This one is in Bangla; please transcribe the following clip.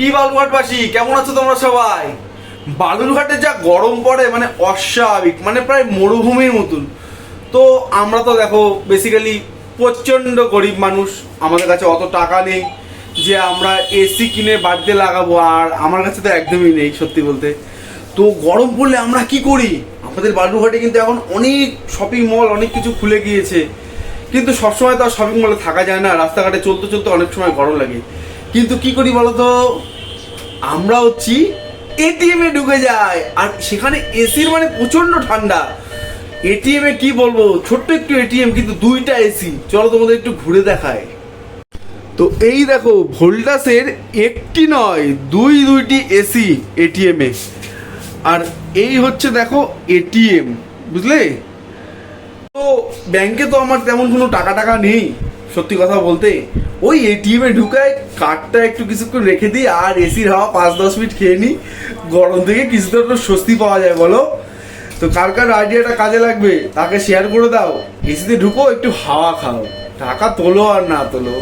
কি বালুঘাটবাসী? কেমন আছো তোমরা সবাই? বালুরঘাটে যা গরম পড়ে মানে অস্বাভাবিক মানে প্রায় মরুভূমির মতন। তো আমরা তো দেখো বেসিক্যালি প্রচণ্ড গরিব মানুষ, আমাদের কাছে অত টাকা নেই যে আমরা এসি কিনে বাড়িতে লাগাবো, আর আমার কাছে তো একদমই নেই, সত্যি বলতে। তো গরম পড়লে আমরা কি করি? আমাদের বালুরঘাটে কিন্তু এখন অনেক শপিং মল অনেক কিছু খুলে গিয়েছে। কিন্তু সবসময় তো আর শপিং মলে থাকা যায় না, রাস্তাঘাটে চলতে চলতে অনেক সময় গরম লাগে। কিন্তু কি করি বলতো? আমরা হচ্ছি এটিএম এ ঢুকে যায় আর সেখানে এসির মানে প্রচণ্ড ঠান্ডা। এটিএম কি বলব? ছোট্ট একটু এটিএম কিন্তু দুইটা এসি। চলো তোমাদের একটু ঘুরে দেখায় তো এই দেখো, ভোল্টাসের একটি নয়, দুই দুইটি এসি এটিএম এ। আর এই হচ্ছে দেখো এটিএম বুঝলে? তো ব্যাংকে তো আমার তেমন কোনো টাকা টাকা নেই। সত্যি কথা বলতে, ওই এটিএম এ ঢুকায় কার্ডটা একটু কিছুক্ষণ রেখে দিই, আর এসির হাওয়া পাঁচ দশ মিনিট খেয়ে নিই। গরম থেকে কিছুটা একটু স্বস্তি পাওয়া যায়, বলো? তো কার কার আইডিয়াটা কাজে লাগবে, তাকে শেয়ার করে দাও। এসিতে ঢুকো, একটু হাওয়া খাও। টাকা তোলো আর না তোলো।